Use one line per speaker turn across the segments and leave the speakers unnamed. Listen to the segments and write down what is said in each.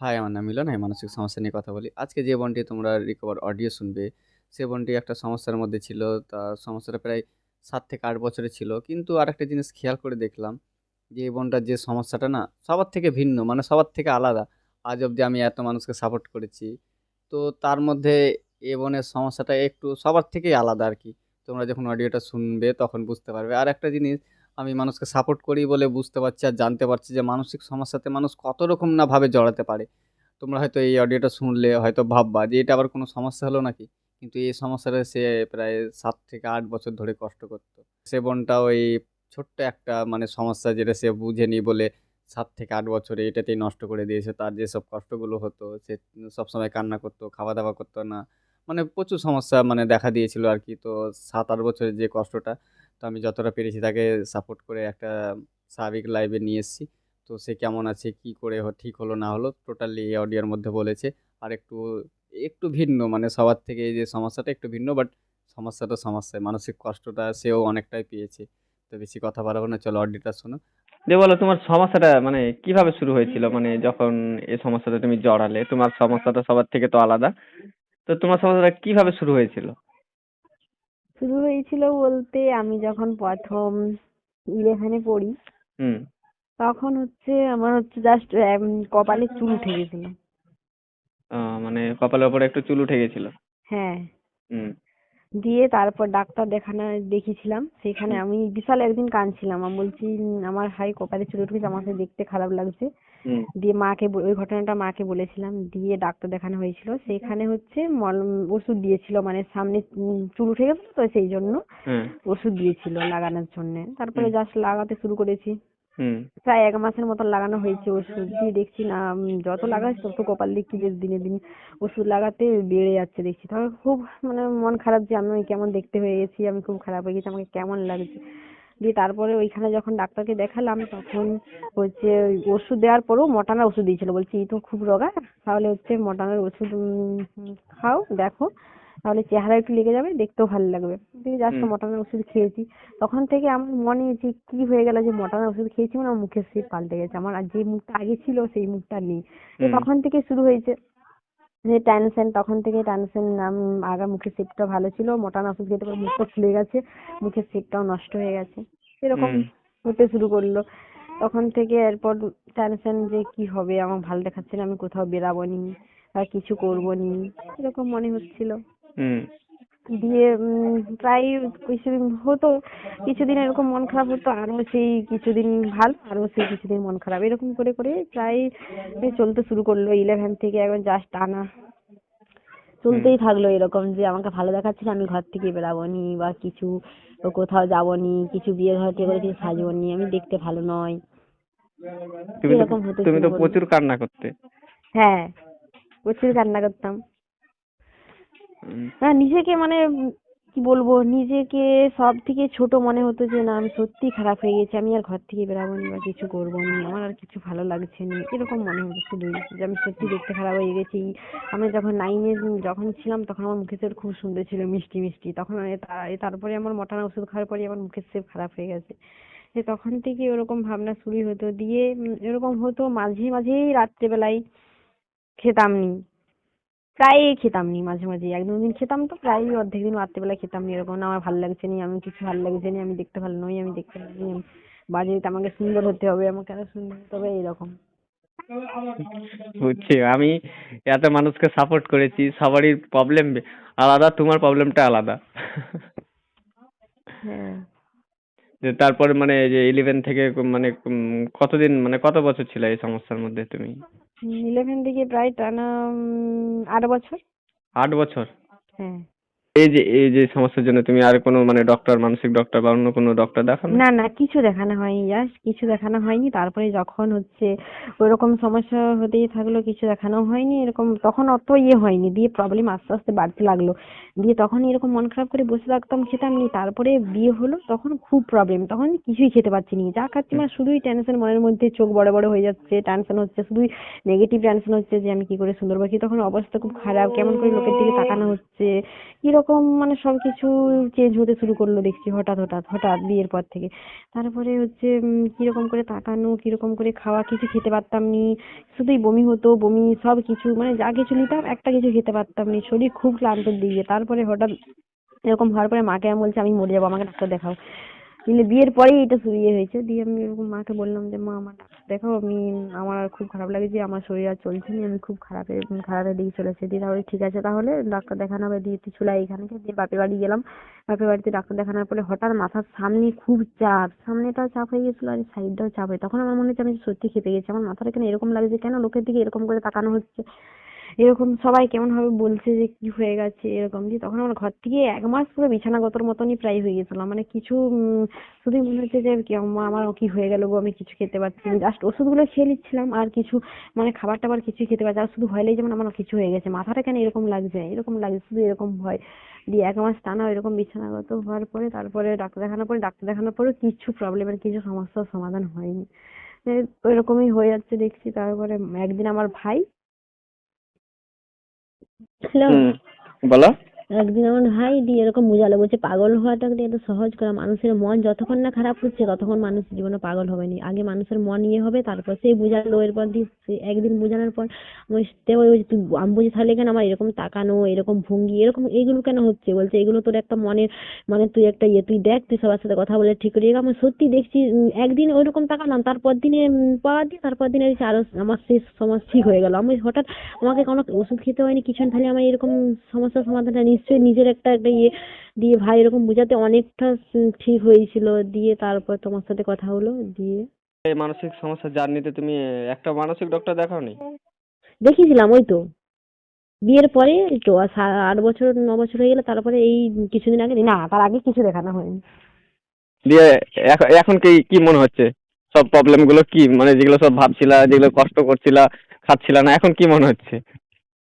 High, আমার নাম মিলন। আমি মানসিক সমস্যা নিয়ে কথা বলি। আজকে যে বোনটি তোমরা রিকভার অডিও শুনবে, সে বোনটি একটা সমস্যার মধ্যে ছিল। তার সমস্যাটা প্রায় সাত থেকে আট বছরের ছিল। কিন্তু আর একটা জিনিস খেয়াল করে দেখলাম যে, এই বোনটার যে সমস্যাটা না সবার থেকে ভিন্ন, মানে সবার থেকে আলাদা। আজ অব্দি আমি এত মানুষকে সাপোর্ট করেছি। তো তার মধ্যে এ বনের সমস্যাটা একটু সবার থেকেই আলাদা আর কি তোমরা যখন অডিওটা শুনবে তখন বুঝতে পারবে। আর একটা জিনিস আমি মানুষকে সাপোর্ট করি বলে বুঝতে পারছি আর জানতে পারছি যে মানসিক সমস্যাতে মানুষ কত রকম না ভাবে জড়াতে পারে। তোমরা হয়তো এই অডিওটা শুনলে হয়তো ভাববা যে এটা আবার কোনো সমস্যা হলো নাকি? কিন্তু এই সমস্যাটা সে প্রায় সাত থেকে আট বছর ধরে কষ্ট করত। সে বোনটা ওই ছোট্ট একটা মানে সমস্যা যেটা সে বুঝেনি বলে সাত থেকে আট বছরে এটাতেই নষ্ট করে দিয়েছে। তার যেসব কষ্টগুলো হতো সে সবসময় কান্না করত, খাওয়া-দাওয়া করতো না। মানে প্রচুর সমস্যা মানে দেখা দিয়েছিল আর কি তো ৭-৮ বছরের যে কষ্টটা তো আমি যতটা পেরেছি তাকে সাপোর্ট করে একটা স্বাভাবিক লাইভে নিয়ে এসেছি। তো সে কেমন আছে, কি করে ঠিক হলো না হলো টোটালি অডিওর মধ্যে বলেছে। আর একটু, একটু ভিন্ন মানে সবার থেকে এই যে সমস্যাটা একটু ভিন্ন বাট সমস্যাটা সমস্যাই। মানসিক কষ্টটা সেও অনেকটাই পেয়েছে। তো বেশি কথা বাড়াবো না। চলো অডিওটা শোনো।
দিয়ে বলো তোমার সমস্যাটা মানে কীভাবে শুরু হয়েছিল? মানে যখন এই সমস্যাটা তুমি জড়ালে, তোমার সমস্যাটা সবার থেকে তো আলাদা। তো তোমার সমস্যাটা কীভাবে শুরু হয়েছিল?
শুরু হয়েছিল বলতে আমি যখন ১ম 11 এ পড়ি, তখন হচ্ছে আমার হচ্ছে এম কপালে চুল উঠে গেছিল।
মানে কপালের উপরে একটু চুল উঠে গেছিল।
হ্যাঁ। দিয়ে তারপর ডাক্তার দেখানো দেখিয়েছিলাম। সেখানে আমি বিশাল একদিন কাঁদছিলাম। আমি বলছি আমার ভাই কপালে চুল উঠে গেছে, আমাকে দেখতে খারাপ লাগছে। দিয়ে মাকে ওই ঘটনাটা মাকে বলেছিলাম। দিয়ে ডাক্তার দেখানো হয়েছিল। সেখানে হচ্ছে মলম ওষুধ দিয়েছিল মানে সামনে চুল উঠে গেছে তো সেই জন্য। ওষুধ দিয়েছিল লাগানোর জন্যে। তারপরে। জাস্ট লাগাতে শুরু করেছি। প্রায় এক মাসের মতন লাগানো হয়েছে ওষুধ দিয়ে দেখছি না যত লাগাচ্ছি তত কপাল দেখছি যে দিনে দিন ওষুধ লাগাতে বেড়ে যাচ্ছে দেখছি তখন খুব মানে মন খারাপ যে আমি কেমন দেখতে হয়ে গেছি আমি খুব খারাপ হয়ে গেছি আমাকে কেমন লাগছে দিয়ে তারপরে ওইখানে যখন ডাক্তারকে দেখালাম তখন হচ্ছে ওষুধ দেওয়ার পরেও মটানোর ওষুধ দিয়েছিল। বলছি এই তো খুব রোগা তাহলে হচ্ছে মটানোর ওষুধ খাও দেখো তাহলে চেহারা একটু লেগে যাবে দেখতেও ভালো লাগবে। দিয়ে জাস্ট। মটানোর ওষুধ খেয়েছি। তখন থেকে আমার মনে যে কি হয়ে গেল যে মটানোর ওষুধ খেয়েছি? মানে আমার মুখের শেপ পাল্টে গেছে। আমার আর যে মুখটা আগে ছিল সেই মুখটা নেই। তখন থেকে শুরু হয়েছে। যে টেনশন তখন থেকে টেনশন আগা মুখের শেপটা ভালো ছিল। মোটা ওষুধ খেতে পরে মুখটা খুলে গেছে মুখের শেপটাও নষ্ট হয়ে গেছে। এরকম হতে শুরু করল। তখন থেকে এরপর টেনশন যে কি হবে আমার ভালো দেখাচ্ছে না আমি কোথাও বেরাবো নি বা কিছু করব নি এরকম মনে হচ্ছিল।
হুম।
দিয়ে উম, প্রায় কিছুদিন হতো কিছুদিন এরকম মন খারাপ হতো আরও সেই কিছুদিন ভালো আরও সেই কিছুদিন মন খারাপ এরকম করে করে প্রায় চলতে শুরু করল ইলেভেন থেকে একবার জাস্ট টানা চলতেই থাকল এরকম যে আমাকে ভালো দেখাচ্ছে না আমি ঘর থেকে বেরাবো নি বা কিছু কোথাও যাব নি কিছু বিয়ে ঘর টিয়ে করে কিছু সাজবো নি আমি দেখতে ভালো নয়
তুমি তো
এরকম হতে
তুমি তো। প্রচুর কান্না করতে।
হ্যাঁ প্রচুর কান্না করতাম। না, নিজেকে মানে কি বলব, নিজেকে সব থেকে ছোট মনে হতো যে, না, আমি সত্যি খারাপ হয়ে গেছি, আমি আর ঘর থেকে বেরাবো নি বা কিছু করব নি, আমার আর কিছু ভালো লাগছে না, এরকম মনে হতো শুধুই যে, আমি সত্যি দেখতে খারাপ হয়ে গেছি। আমি যখন নাইনে যখন ছিলাম, তখন আমার মুখের শেপ খুব সুন্দর ছিল, মিষ্টি মিষ্টি। তখন তারপরে আমার মটানো ওষুধ খাওয়ার পরে আমার মুখের শেপ খারাপ হয়ে গেছে। যে তখন থেকে ওরকম ভাবনা শুরু হতো, দিয়ে এরকম হতো মাঝে, মাঝেই রাত্রেবেলায় খেতাম নি। প্রায়ই খেতাম নি মাঝে মাঝে এক দুদিন খেতাম তো প্রায়ই অর্ধেক দিন রাত্রেবেলা খেতাম নি এরকম না আমার ভালো লাগছে নি আমি কিছু ভালো লাগছে নি আমি দেখতে ভালো নই আমি দেখতে ভালো নই বাড়িতে আমাকে সুন্দর হতে হবে আমাকে আরও সুন্দর হতে হবে এরকম
বুঝছি আমি এত মানুষকে সাপোর্ট করেছি সবারই প্রবলেম আলাদা তোমার প্রবলেমটা আলাদা।
হ্যাঁ।
যে তারপরে মানে যে ইলেভেন থেকে মানে কতদিন মানে কত বছর ছিল এই সমস্যার মধ্যে তুমি?
ইলেভেন থেকে প্রায় টানা আট বছর।
আট বছর?
হ্যাঁ।
এই যে এই যে সমস্যার জন্য তুমি আর কোনো মানে ডক্টর মানসিক ডক্টর বা অন্য কোনো ডক্টর দেখানো?
না না, কিছু দেখানো হয়নি, জাস্ট কিছু দেখানো হয়নি। তারপরে যখন হচ্ছে ওইরকম সমস্যা হতেই থাকল, কিছু দেখানো হয়নি, এরকম তখন অত ইয়ে হয়নি। দিয়ে প্রবলেম আস্তে আস্তে বাড়তে লাগল। দিয়ে তখন এরকম মন খারাপ করে বসে থাকতাম, খেতাম নি। তারপরে বিয়ে হলো, তখন খুব প্রবলেম তখন কিছুই খেতে পারছি নি। যা খাচ্ছি মানে শুধুই টেনশন মনের মধ্যে চোখ বড় বড় হয়ে যাচ্ছে। টেনশন হচ্ছে, শুধুই নেগেটিভ টেনশন হচ্ছে যে আমি কি করে সুন্দর বাকি তখন অবস্থা খুব খারাপ। কেমন করে লোকের দিকে তাকানো হচ্ছে? কীরকম কীরকম মানে সবকিছু চেঞ্জ হতে শুরু করল দেখছি হঠাৎ হঠাৎ হঠাৎ বিয়ের পর থেকে। তারপরে হচ্ছে কীরকম করে তাকানো, কীরকম করে খাওয়া, কিছু খেতে পারতাম নি। শুধুই বমি হতো, বমি, সব কিছু মানে যা কিছু নিতাম, একটা কিছু খেতে পারতাম নি। শরীর খুব ক্লান্তর দিকে তারপরে হঠাৎ এরকম হওয়ার পরে মাকে আমি বলছি, আমি মরে যাব, আমাকে ডাক্তার দেখাও। দিলে বিয়ের পরেই এটা শুরু ইয়ে হয়েছে। দিয়ে আমি এরকম মাকে বললাম যে, মা, আমার দেখাও আমি, আমার আর খুব খারাপ লাগে যে, আমার শরীর আর চলছে না, আমি খুব খারাপের খারাপের দিকে চলেছে। দিয়ে তাহলে ঠিক আছে, তাহলে ডাক্তার দেখানো হবে। দিয়ে চলে এখানে দিয়ে বাপের বাড়ি গেলাম। বাপের বাড়িতে ডাক্তার দেখানোর পরে হঠাৎ মাথার সামনে খুব চাপ সামনেটাও চাপ হয়ে গেছিল আর সাইডটাও চাপ হয়ে। তখন আমার মনে হচ্ছে আমি সত্যি খেপে গেছি। আমার মাথাটা কেন এরকম লাগছে, কেন লোকের দিকে এরকম করে তাকানো হচ্ছে? এরকম সবাই কেমন ভাবে বলছে যে কি হয়ে গেছে, এরকম দিয়ে তখন আমার ঘর থেকে এক মাস পুরো বিছানাগতর মতনই প্রায় হয়ে গেছিলাম মানে কিছু শুধুই মনে হচ্ছে যে আমার কি হয়ে গেল গো, আমি কিছু খেতে পারছি জাস্ট ওষুধগুলো খেয়ে নিচ্ছিলাম, আর কিছু মানে খাবার টাবার কিছুই খেতে পারছি। আর শুধু ভয় লেগে যেমন আমার কিছু হয়ে গেছে। মাথাটা কেন এরকম লাগছে? এরকম লাগছে, শুধু এরকম ভয়। দিয়ে এক মাস টানা এরকম বিছানাগত হওয়ার পরে, তারপরে ডাক্তার দেখানোর পরে, ডাক্তার দেখানোর পরেও কিছু প্রবলেমের কিছু সমস্যার সমাধান হয়নি। এ- ওইরকমই হয়ে যাচ্ছে দেখছি। তারপরে একদিন আমার ভাই হ্যালো
বলো।
একদিন আমার ভাই দিয়ে এরকম বোঝালো। বলছে, পাগল হওয়াটা এত সহজ করা। মানুষের মন যতক্ষণ না খারাপ হচ্ছে, ততক্ষণ মানুষ জীবনে পাগল হবে না। আগে মানুষের মন ইয়ে হবে, তারপর সেই বোঝালো। এরপর দিয়ে একদিন বোঝানোর পর আমি বলছে তুই আমি বলছি তাহলে কেন আমার এরকম তাকানো, এরকম ভঙ্গি, এরকম এইগুলো কেন হচ্ছে? বলছে, এগুলো তোর একটা মনের মানে তুই একটা ইয়ে তুই দেখ, তুই সবার সাথে কথা বলে ঠিক করে আমি সত্যি দেখছি একদিন ওইরকম তাকালাম, তারপর দিনে পাওয়ার দিয়ে তারপর দিনে আরও আমার সেই সমস্যা ঠিক হয়ে গেল। আমি হঠাৎ আমাকে কোনো ওষুধ খেতে হয়নি, কিছু তাহলে আমার এরকম সমস্যার সমাধানটা নিশ্চয়ই নিজের একটা একটা ইয়ে দিয়ে ভাই এরকম বোঝাতে অনেকটা ঠিক হয়েছিল। দিয়ে তারপর তোমার সাথে কথা হলো দিয়ে
এই মানসিক সমস্যা জার্নিতে তুমি একটা মানসিক ডক্টর দেখাওনি?
দেখিয়েছিলাম ওই তো। বিয়ের পরে তো আট বছর ন বছর হয়ে গেলে তারপরে এই কিছুদিন আগে না তার আগে কিছু দেখানো হয়নি।
দিয়ে এখন এখন কি কি মনে হচ্ছে? সব প্রবলেমগুলো কি? মানে যেগুলো সব ভাবছিলা যেগুলো কষ্ট করছিলা খাচ্ছিলা না এখন কি মনে হচ্ছে?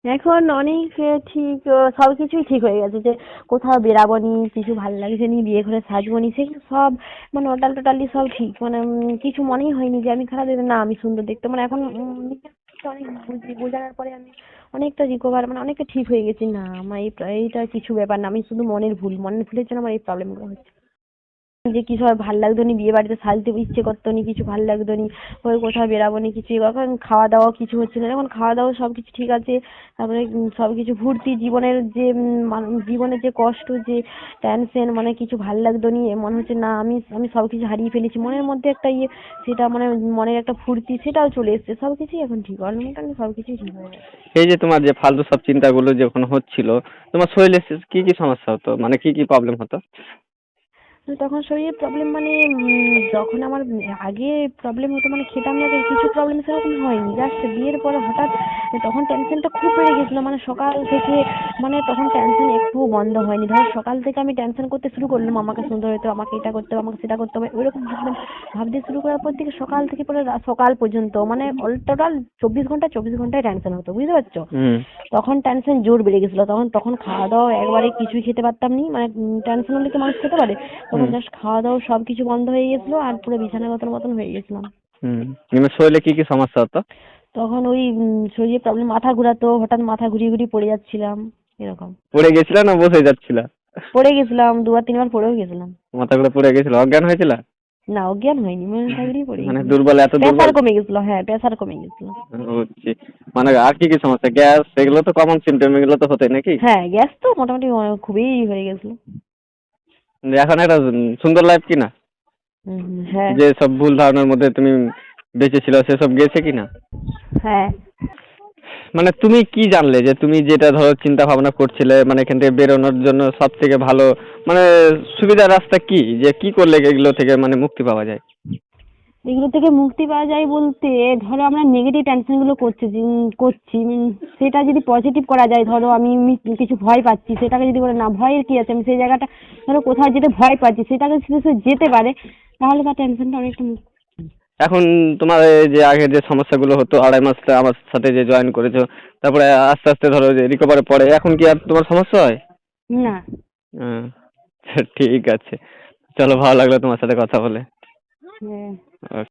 এখন অনেক ঠিক আহ, সবকিছুই ঠিক হয়ে গেছে যে কোথাও বেরাবো নি কিছু ভালো লাগছে নি বিয়ে করে সাজবো নি সেগুলো সব মানে অটাল টোটালি সব ঠিক। মানে কিছু মনেই হয়নি যে আমি খারাপ না আমি সুন্দর দেখতে। মানে এখন অনেক বুঝি বোঝানোর পরে আমি অনেকটা রিকভার মানে অনেকটা ঠিক হয়ে গেছি। না আমার এই এইটা কিছু ব্যাপার না আমি শুধু মনের ভুল মনের ভুলের জন্য আমার এই প্রবলেমগুলো হচ্ছে। যে কিছু আর ভালো লাগতো নি, বিয়ে বাড়িতে সাজতে ইচ্ছে করতো নি, কিছু ভালো লাগতো নি ওই কোথাও বেরাবো নি কিছু এখন খাওয়া দাওয়া কিছু হচ্ছে না, এখন খাওয়া দাওয়া সব কিছু ঠিক আছে, তারপরে সব কিছু ফুর্তি জীবনের যে জীবনের যে কষ্ট, যে টেনশন মানে কিছু ভালো লাগতো নি, মনে হচ্ছে না, আমি আমি সব কিছু হারিয়ে ফেলেছি, মনের মধ্যে একটা ইয়ে সেটা মানে মনের একটা ফুর্তি, সেটাও চলে এসেছে, সব কিছুই এখন ঠিক অলমোটালি সব কিছুই ঠিক হয়ে
এই যে তোমার যে ফালতু সব চিন্তাগুলো যখন হচ্ছিল, তোমার শরীরে কি কি সমস্যা হতো মানে কি কি প্রবলেম হতো?
তখন শরীরে প্রবলেম মানে যখন আমার, আগে প্রবলেম হতো মানে খেতাম না কিছু প্রবলেম সেরকম হয়নি। জাস্ট বিয়ের পরে হঠাৎ তখন টেনশনটা খুব বেড়ে গেছিল। মানে সকাল থেকে মানে তখন টেনশন একটুও বন্ধ হয়নি। ধরো সকাল থেকে আমি টেনশন করতে শুরু করলাম আমাকে সুন্দর হতে আমাকে এটা করতে হবে আমাকে সেটা করতে হবে ওইরকম ভাবলাম ভাবতে শুরু করার পর থেকে সকাল থেকে পুরো সকাল পর্যন্ত মানে অল টোটাল চব্বিশ ঘণ্টা চব্বিশ ঘন্টায় টেনশন হতো বুঝতে পারছ? তখন টেনশন জোর বেড়ে গেছিল। তখন তখন খাওয়া দাওয়া একবারে কিছুই খেতে পারতাম নি মানে টেনশন হলে কি মানুষ খেতে পারে? তখন। জাস্ট খাওয়া দাওয়া সব কিছু বন্ধ হয়ে গেছিল আর পুরো বিছানাগতর মতন হয়ে গেছিলাম।
হুম। শরীরে কি কি সমস্যা হতো?
তখন ওই শরীরে প্রবলেম মাথা ঘোরাতো হঠাৎ মাথা ঘুরিয়ে ঘুরিয়ে পড়ে যাচ্ছিলাম এরকম।
পড়ে গেছিলা না বসে যাচ্ছিলা?
পড়ে গেছিলাম দুবার তিনবার পড়েও গেছিলাম।
মাথা ঘুরে পড়ে গেছিল? অজ্ঞান হয়েছিল?
না অজ্ঞান হয়নি মাথা ঘুরিয়ে পড়ে
মানে দুর্বল এত দুর্বল।
প্রেসার কমে গেছিল হ্যাঁ প্রেসার কমে গেছিল।
হচ্ছে মানে আর কি কি সমস্যা? গ্যাস এগুলো তো কমন সিমটম এগুলো তো হতে নাকি?
হ্যাঁ গ্যাস তো মোটামুটি খুবই হয়ে গেছিল।
এখন একটা সুন্দর লাইফ কি না?
হুম, হুম, হ্যাঁ।
যে সব ভুল ধারণার মধ্যে তুমি বেঁচে ছিল সেসব গেছে কি না
হ্যাঁ।
মানে তুমি কি জানলে যে তুমি যেটা ধরো চিন্তা ভাবনা করছিলে মানে এখান থেকে বেরোনোর জন্য সব থেকে ভালো মানে সুবিধার রাস্তা কি? যে কি করলে এগুলো থেকে মানে মুক্তি পাওয়া যায়?
এগুলো থেকে মুক্তি পাওয়া যায় বলতে ধরো আমরা নেগেটিভ টেনশনগুলো করছি করছি সেটা যদি পজিটিভ করা যায় ধরো আমি কিছু ভয় পাচ্ছি সেটাকে যদি বলে না ভয়ের কি আছে? আমি সেই জায়গাটা ধরো কোথাও যেতে ভয় পাচ্ছি সেটাকে যদি সে যেতে পারে তাহলে তার টেনশনটা অনেকটা মুক্ত
এখন তোমার এই যে আগে যে সমস্যাগুলো হতো আড়াই মাসটা আমার সাথে যে জয়েন করেছ তারপরে আস্তে আস্তে ধরো যে রিকভার পড়ে এখন কি আর তোমার সমস্যা হয়?
না।
হুম ঠিক আছে। চলো ভালো লাগল তোমার সাথে কথা বলে।
হ্যাঁ.